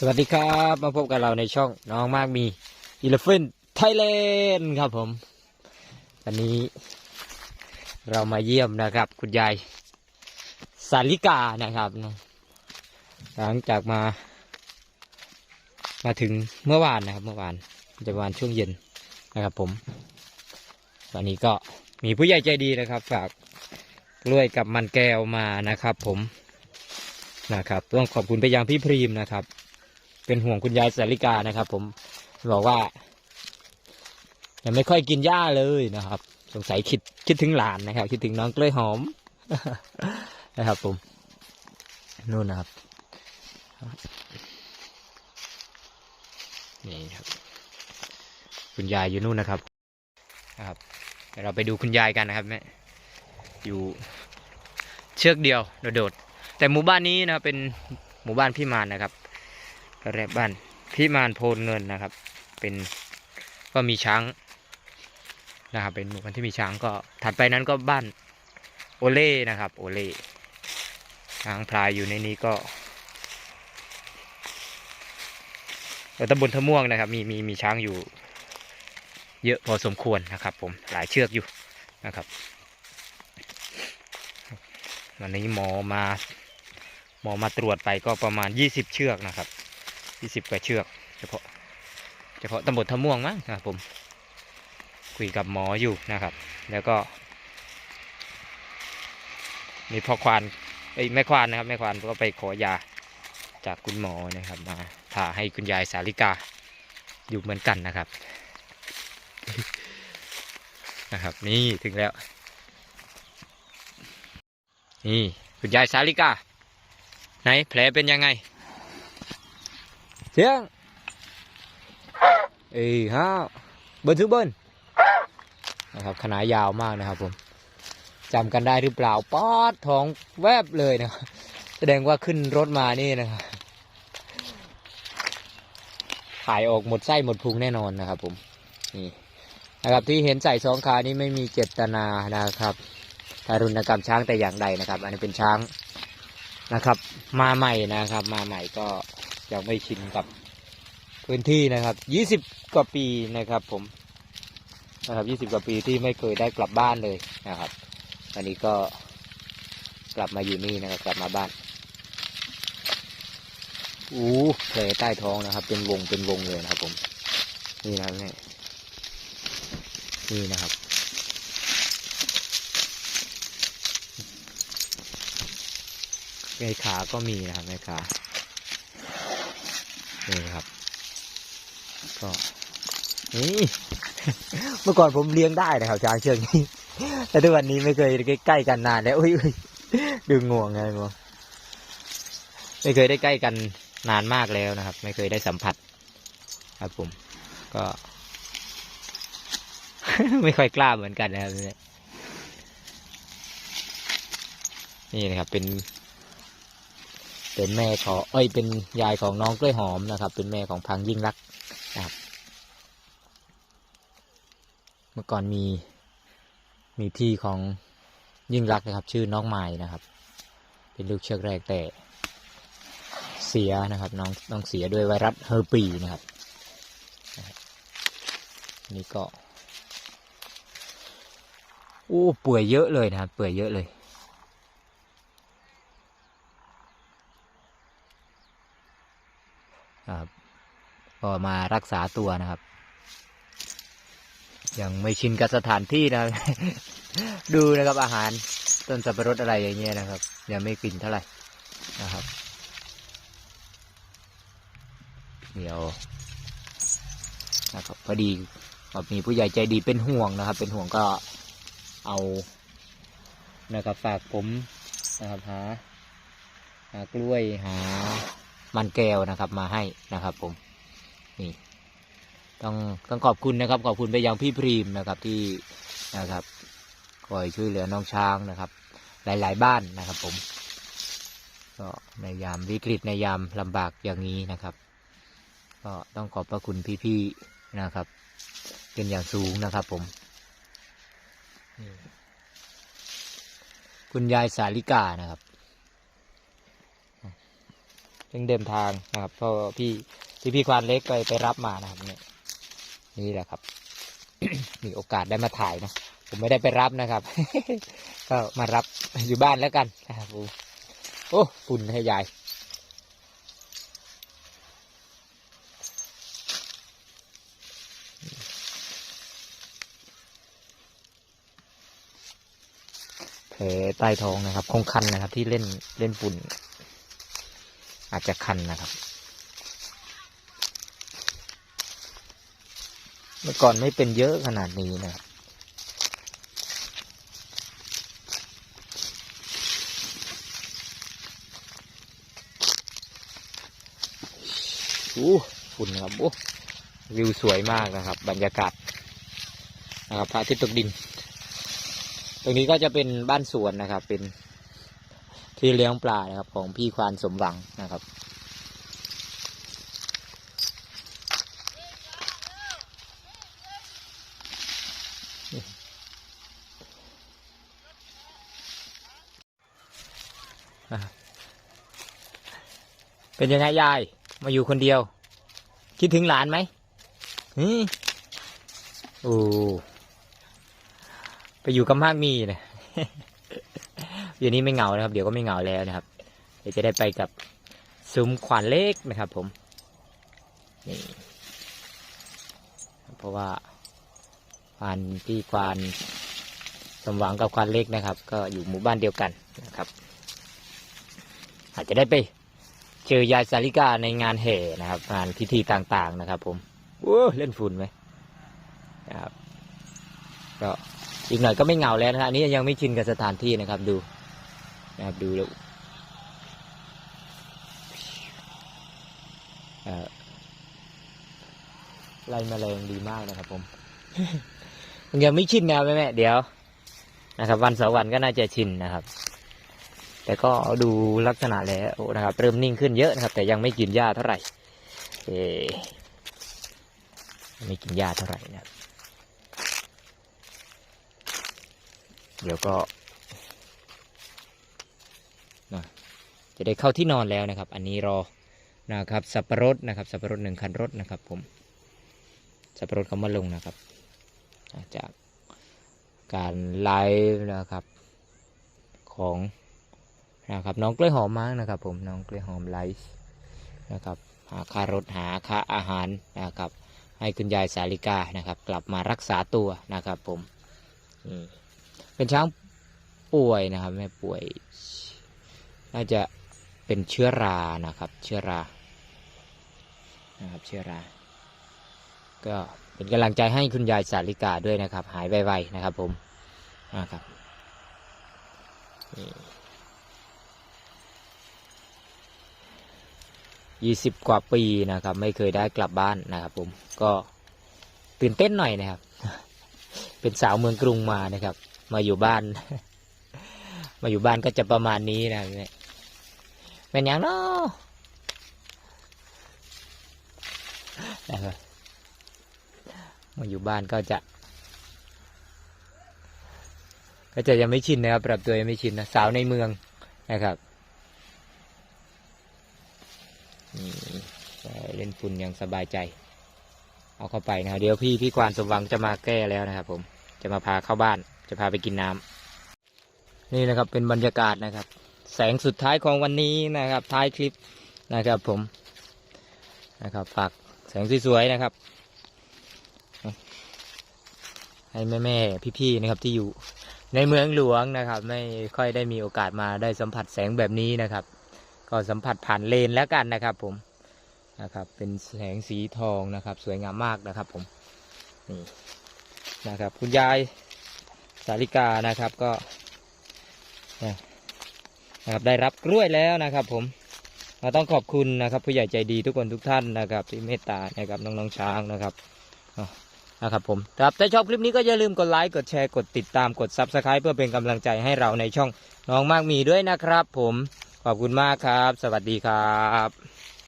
สวัสดีครับมาพบกับเราในช่องน้องมากมี Elephant Thailand ครับผม วันนี้เรามาเยี่ยมนะครับ คุณยายสาลิกานะครับ หลังจากมา มาถึงเมื่อวานนะครับ เมื่อวานจะประมาณช่วงเย็นนะครับผม วันนี้ก็มีผู้ใหญ่ใจดีนะครับ ฝากกล้วยกับมันแก้วมานะครับ ผมนะครับต้องขอบคุณไปยังพี่พรีมนะครับ เป็นห่วงคุณยายสาริกานะครับ ผมบอกว่ายังไม่ค่อยกินหญ้าเลยนะครับ สงสัยคิดคิดถึงหลานนะครับ คิดถึงน้องกล้วยหอมนะครับ ผมนู่นนะครับนี่ครับ คุณยายอยู่นู่นนะครับนะครับเดี๋ยวเราไปดูคุณยายกันนะครับแม่อยู่เชือกเดียวโดดๆแต่หมู่บ้านนี้นะครับเป็นหมู่บ้านพี่มานนะครับ แรกบ้านพี่มานโพนเงินนะครับ เป็นก็มีช้างนะครับ เป็นหมู่บ้านที่มีช้างก็ถัดไปนั้นก็บ้านโอเล่นะครับ โอเล่ช้างพลายอยู่ในนี้ก็ตำบลทะม่วงนะครับ มีมีมีช้างอยู่ เยอะพอสมควรนะครับ ผมหลายเชือกอยู่นะครับวันนี้หมอมาหมอมาตรวจไปก็ประมาณ 20 เชือกนะครับ ยี่สิบกว่าเชือก เฉพาะ เฉพาะตำบลทะม่วงมั้งนะครับผม คุยกับหมออยู่นะครับ แล้วก็ มีพ่อควานเอ้แม่ควานนะครับแม่ควานก็ไปขอยาจากคุณหมอนะครับ มาผ่าให้คุณยายสาลิกาอยู่เหมือนกันนะครับ นะครับ นี่ถึงแล้ว นี่คุณยายสาลิกา ไหนแผลเป็นยังไง เสียงเอ้ฮะเบิ้ลทุกเบิ้ลนะครับขนาดยาวมากนะครับผมจำกันได้หรือเปล่าป๊อดท้องแวบเลยนะแสดงว่าขึ้นรถมานี่นะครับถ่ายออกหมดไส้หมดพุงแน่นอนนะครับผมนี่นะครับที่เห็นใส่สองขานี้ไม่มีเจตนานะครับทารุณกรรมช้างแต่อย่างใดนะครับ อันนี้เป็นช้างนะครับ มาใหม่นะครับ มาใหม่ก็ ยังไม่ชินกับพื้นที่นะครับยี่สิบกว่าปีนะครับ ผมนะครับยี่สิบกว่าปีที่ไม่เคยได้กลับบ้านเลยนะครับอันนี้ก็กลับมาอยู่นี่นะครับ กลับมาบ้านอู้แผลใต้ท้องนะครับ เป็นวงเป็นวงเลยนะครับ ผม นี่นะครับนี่นี่นะครับ ในขาก็มีนะครับในขา นี่ครับ ก็นี่เมื่อก่อนผมเลี้ยงได้นะครับช้างเชือกนี้ แต่ทุกวันนี้ไม่เคยใกล้กันนานแล้วอุ้ยดึงงวงไงงวงไม่เคยได้ใกล้กันนานมากแล้วนะครับ ไม่เคยได้สัมผัส ครับผม ก็ ไม่ค่อยกล้าเหมือนกันนะครับนี่นะครับเป็น เป็นแม่ของเอ้ยเป็นยายของน้องกล้วยหอมนะครับ เป็นแม่ของพังยิ่งรักนะครับ เมื่อก่อนมีมีพี่ของยิ่งรักนะครับ ชื่อน้องไม้นะครับ เป็นลูกเชือกแรกแต่เสียนะครับ น้องน้องเสียด้วยไวรัสเฮอร์ปีนะครับ นี่ก็โอ้ป่วยเยอะเลยนะครับป่วยเยอะเลย ครับก็มารักษาตัวนะครับ ยังไม่ชินกับสถานที่นะดูนะครับอาหารต้นสับปะรดอะไรอย่างเงี้ยนะครับ ยังไม่กินเท่าไหร่นะครับ เดี๋ยวนะครับพอดีมีผู้ใหญ่ใจดีเป็นห่วงนะครับ เป็นห่วงก็เอานะครับฝากผมนะครับหาหากล้วยหา มันแก้วนะครับมาให้นะครับ ผมนี่ต้องต้องขอบคุณนะครับ ขอบคุณไปยังพี่พรีมนะครับที่นะครับคอยช่วยเหลือน้องช้างนะครับ หลาย ๆ บ้านนะครับ ผม ก็ในยามวิกฤตในยามลำบากอย่างนี้นะครับ ก็ต้องขอบพระคุณพี่ๆนะครับเป็นอย่างสูงนะครับ ผมนี่คุณยายสาลิกานะครับ เพิ่งเดินทางนะครับเพราะพี่ที่พี่ควานเล็กไปไปรับมานะครับเนี่ยนี่แหละครับ มีโอกาสได้มาถ่ายนะผมไม่ได้ไปรับนะครับ ก็มารับอยู่บ้านแล้วกันนะครับผมโอ้ฝุ่นให้ยายแผลใต้ท้องนะครับคงคันนะครับ ที่เล่นเล่นฝุ่น อาจจะคันนะครับ เมื่อก่อนไม่เป็นเยอะขนาดนี้นะครับอู้ฝุ่นครับโอ้วิวสวยมากนะครับ บรรยากาศนะครับพระอาทิตย์ตกดิน ตรงนี้ก็จะเป็นบ้านสวนนะครับ เป็น ที่เลี้ยงปลานะครับ ของพี่ควานสมหวังนะครับ เป็นยังไงยาย มาอยู่คนเดียว คิดถึงหลานไหมฮึโอ้ไปอยู่กับมากมีนะ เดี๋ยวนี้ไม่เหงานะครับ เดี๋ยวก็ไม่เหงาแล้วนะครับ เดี๋ยวจะได้ไปกับซุ้มขวานเล็กนะครับ ผมนี่เพราะว่าควานที่ควานสมหวังกับควานเล็กนะครับ ก็อยู่หมู่บ้านเดียวกันนะครับ อาจจะได้ไปเจอยายสาริกาในงานแห่นะครับ งานพิธีต่างๆนะครับ ผมโอ้เล่นฝุ่นไหมนะครับก็ อีกหน่อยก็ไม่เหงาแล้วนะฮะอันนี้ยังไม่ชินกับสถานที่นะครับ ดูนะครับดูแล้วเอ่อไล่แมลงดีมากนะครับ ผมยังไม่ชินนะแม่แม่เดี๋ยวนะครับ วันสองวันก็น่าจะชินนะครับ แต่ก็ดูลักษณะแล้วนะครับ เริ่มนิ่งขึ้นเยอะนะครับ แต่ยังไม่กินหญ้าเท่าไหร่เอไม่กินหญ้าเท่าไหร่นะครับ เดี๋ยวก็นะจะได้เข้าที่นอนแล้วนะครับ อันนี้รอนะครับ สับปะรดนะครับสับปะรดหนึ่งคันรถนะครับ ผม สับปะรดเขามาลงนะครับ จากการไลฟ์นะครับของนะครับน้องกล้วยหอมมากนะครับ ผมน้องกล้วยหอมไลฟ์นะครับหาค่ารถหาค่าอาหารนะครับ ให้คุณยายสาลิกานะครับ กลับมารักษาตัวนะครับ ผมอืม เป็นช้างป่วยนะครับแม่ป่วย น่าจะเป็นเชื้อรานะครับ เชื้อรานะครับ เชื้อรา ก็เป็นกำลังใจให้คุณยายสาลิกาด้วยนะครับ หายไวๆนะครับ ผมนะครับยี่สิบกว่าปีนะครับ ไม่เคยได้กลับบ้านนะครับ ผมก็ตื่นเต้นหน่อยนะครับ เป็นสาวเมืองกรุงมานะครับ มาอยู่บ้าน มาอยู่บ้านก็จะประมาณนี้นะแม่เป็นอย่างเนาะนมาอยู่บ้านก็จะ ก็จะยังไม่ชินนะครับปรับตัวยังไม่ชินนะสาวในเมืองนะครับนี่เล่นฝุ่นอย่างสบายใจ เอาเข้าไปนะครับเดี๋ยวพี่พี่ควานสมวังจะมาแก้แล้วนะครับผมจะมาพาเข้าบ้าน จะพาไปกินน้ำนี่นะครับเป็นบรรยากาศนะครับ แสงสุดท้ายของวันนี้นะครับ ท้ายคลิปนะครับผมนะครับฝากแสงสวยๆนะครับ ให้แม่ๆพี่ๆนะครับที่อยู่ในเมืองหลวงนะครับ ไม่ค่อยได้มีโอกาสมาได้สัมผัสแสงแบบนี้นะครับ ก็สัมผัสผ่านเลนแล้วกันนะครับ ผมนะครับเป็นแสงสีทองนะครับ สวยงามมากนะครับ ผมนี่นะครับ คุณยาย สาริกานะครับก็นะครับได้รับกล้วยแล้วนะครับ ผมเราต้องขอบคุณนะครับ ผู้ใหญ่ใจดีทุกคนทุกท่านนะครับ ที่เมตตานะครับน้องๆช้างนะครับนะครับผมครับถ้าชอบคลิปนี้ก็อย่าลืมกดไลค์กดแชร์กดติดตามกด Subscribe เพื่อเป็นกำลังใจให้เราในช่องน้องมากมีด้วยนะครับ ผมขอบคุณมากครับ สวัสดีครับ